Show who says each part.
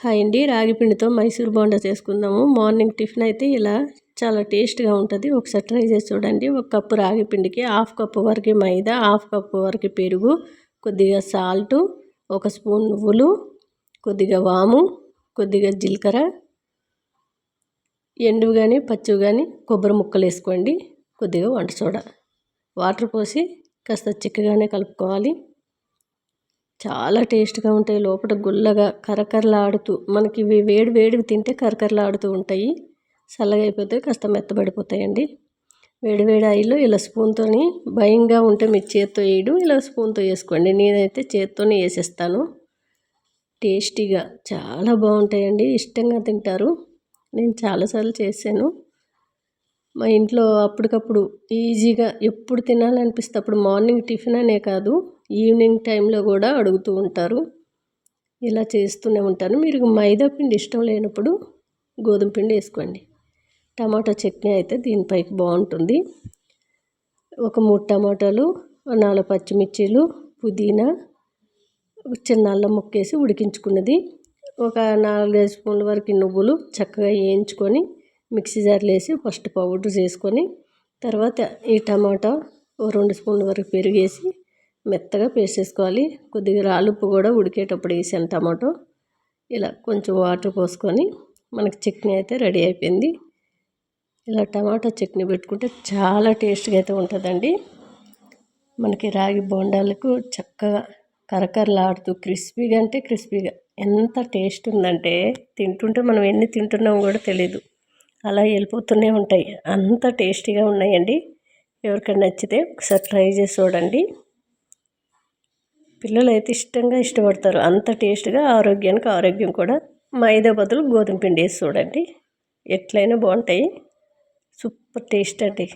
Speaker 1: Hi అండి రాగి పిండితో మైసూర్ బోండా చేసుకుందాము. మార్నింగ్ టిఫిన్ అయితే ఇలా చాలా టేస్ట్గా ఉంటుంది. ఒకసారి ట్రై చేసి చూడండి. ఒక కప్పు రాగి పిండికి హాఫ్ కప్పు వరకు మైదా హాఫ్ కప్పు వరకు పెరుగు కొద్దిగా సాల్ట్ ఒక స్పూన్ నువ్వులు కొద్దిగా వాము కొద్దిగా జీలకర్ర ఎండు కానీ పచ్చివి కానీ కొబ్బరి ముక్కలు వేసుకోండి. కొద్దిగా వంట సోడా. వాటర్ పోసి కాస్త చిక్కగానే కలుపుకోవాలి. చాలా టేస్ట్గా ఉంటాయి. లోపల గుల్లగా కరకరలాడుతూ మనకి ఇవి వేడి వేడివి తింటే కరకరలాడుతూ ఉంటాయి. చల్లగా అయిపోతే కాస్త మెత్తబడిపోతాయండి. వేడి వేడి ఆయిల్లో ఇలా స్పూన్తోని భయంగా ఉంటే మీ చేత్తో వేయడం ఇలా స్పూన్తో వేసుకోండి. నేనైతే చేత్తోనే వేసేస్తాను. టేస్టీగా చాలా బాగుంటాయండి. ఇష్టంగా తింటారు. నేను చాలాసార్లు చేశాను. మా ఇంట్లో అప్పటికప్పుడు ఈజీగా ఎప్పుడు తినాలనిపిస్తే అప్పుడు మార్నింగ్ టిఫిన్ అనే కాదు ఈవినింగ్ టైంలో కూడా అడుగుతూ ఉంటారు. ఇలా చేస్తూనే ఉంటాను. మీరు మైదా పిండి ఇష్టం లేనప్పుడు గోధుమ పిండి వేసుకోండి. టమాటా చట్నీ అయితే దీనిపైకి బాగుంటుంది. ఒక మూడు టమాటాలు నాలుగు పచ్చిమిర్చీలు పుదీనా చిన్న అల్లం ముక్కేసి ఉడికించుకున్నది. ఒక నాలుగైదు స్పూన్ల వరకు నువ్వులు చక్కగా వేయించుకొని మిక్సీ జార్లో వేసి ఫస్ట్ పౌడర్ చేసుకొని తర్వాత ఈ టమాటా ఓ రెండు స్పూన్ల వరకు పెరిగేసి మెత్తగా పేస్ట్ చేసుకోవాలి. కొద్దిగా రాలుప్పు కూడా ఉడికేటప్పుడు వేసాను టమాటో. ఇలా కొంచెం వాటర్ పోసుకొని మనకి చట్నీ అయితే రెడీ అయిపోయింది. ఇలా టమాటా చట్నీ పెట్టుకుంటే చాలా టేస్ట్గా అయితే ఉంటుందండి. మనకి రాగి బోండాలకు చక్కగా కరకరలాడుతూ క్రిస్పీగా అంటే క్రిస్పీగా ఎంత టేస్ట్ ఉందంటే తింటుంటే మనం ఎన్ని తింటున్నామో కూడా తెలియదు అలా వెళ్ళిపోతూనే ఉంటాయి. అంత టేస్టీగా ఉన్నాయండి. ఎవరికైనా నచ్చితే ఒకసారి ట్రై చేసి చూడండి. పిల్లలు అయితే ఇష్టంగా ఇష్టపడతారు. అంత టేస్ట్గా ఆరోగ్యానికి ఆరోగ్యం కూడా. మైదా బదులు గోధుమ పిండి వేసి చూడండి. ఎట్లయినా బాగుంటాయి. సూపర్ టేస్ట్ అండి.